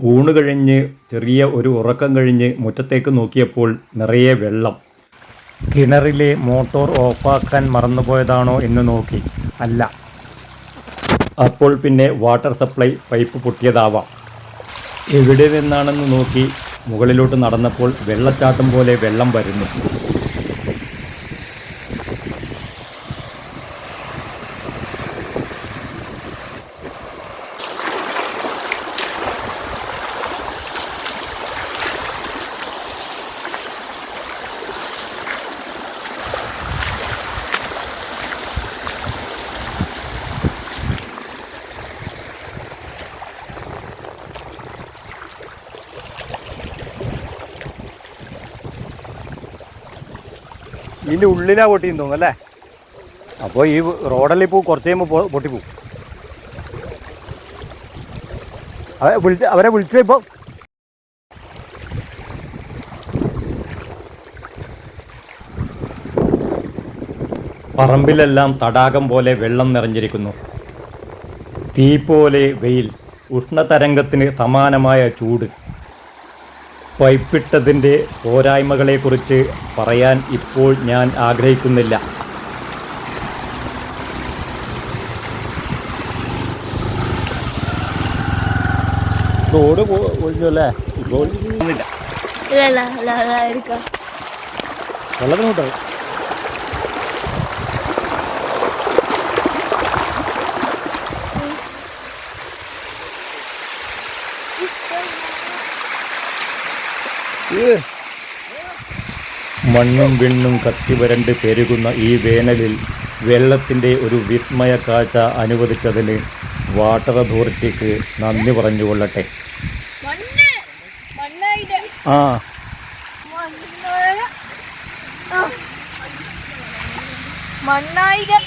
ഊണ് കഴിഞ്ഞ് ചെറിയ ഒരു ഉറക്കം കഴിഞ്ഞ് മുറ്റത്തേക്ക് നോക്കിയപ്പോൾ നിറയെ വെള്ളം. കിണറിലെ മോട്ടോർ ഓഫാക്കാൻ മറന്നുപോയതാണോ എന്ന് നോക്കി. അല്ല. അപ്പോൾ പിന്നെ വാട്ടർ സപ്ലൈ പൈപ്പ് പൊട്ടിയതാവാം. എവിടെ നിന്നാണെന്ന് നോക്കി മുകളിലോട്ട് നടന്നപ്പോൾ വെള്ളച്ചാട്ടം പോലെ വെള്ളം വരുന്നു. ഇതിന്റെ ഉള്ളിലാ പൊട്ടിയെന്ന് തോന്നുന്നു അല്ലേ? അപ്പോൾ ഈ റോഡല്ലേ ഇപ്പോൾ കുറച്ച് കഴിയുമ്പോൾ പൊട്ടിപ്പോവും. അവരെ അവരെ വിളിച്ചു ഇപ്പോൾ പറമ്പിലെല്ലാം തടാകം പോലെ വെള്ളം നിറഞ്ഞിരിക്കുന്നു. തീ പോലെ വെയിൽ. ഉഷ്ണതരംഗത്തിന് സമാനമായ ചൂട്. പൈപ്പിട്ടതിന്റെ പോരായ്മകളെക്കുറിച്ച് പറയാൻ ഇപ്പോൾ ഞാൻ ആഗ്രഹിക്കുന്നില്ല. റോഡ് ഒഴിഞ്ഞു അല്ലേ ഇപ്പോൾ വെള്ളത്തിന് കൂട്ടായി Thank you. മണ്ണും വിണ്ണും കത്തി വരണ്ട് പെരുകുന്ന ഈ വേനലിൽ വെള്ളത്തിന്റെ ഒരു വിസ്മയ കാഴ്ച അനുവദിച്ചതിന് വാട്ടർ അതോറിറ്റിക്ക് നന്ദി പറഞ്ഞുകൊള്ളട്ടെ. ആ. മണ്ണായിരം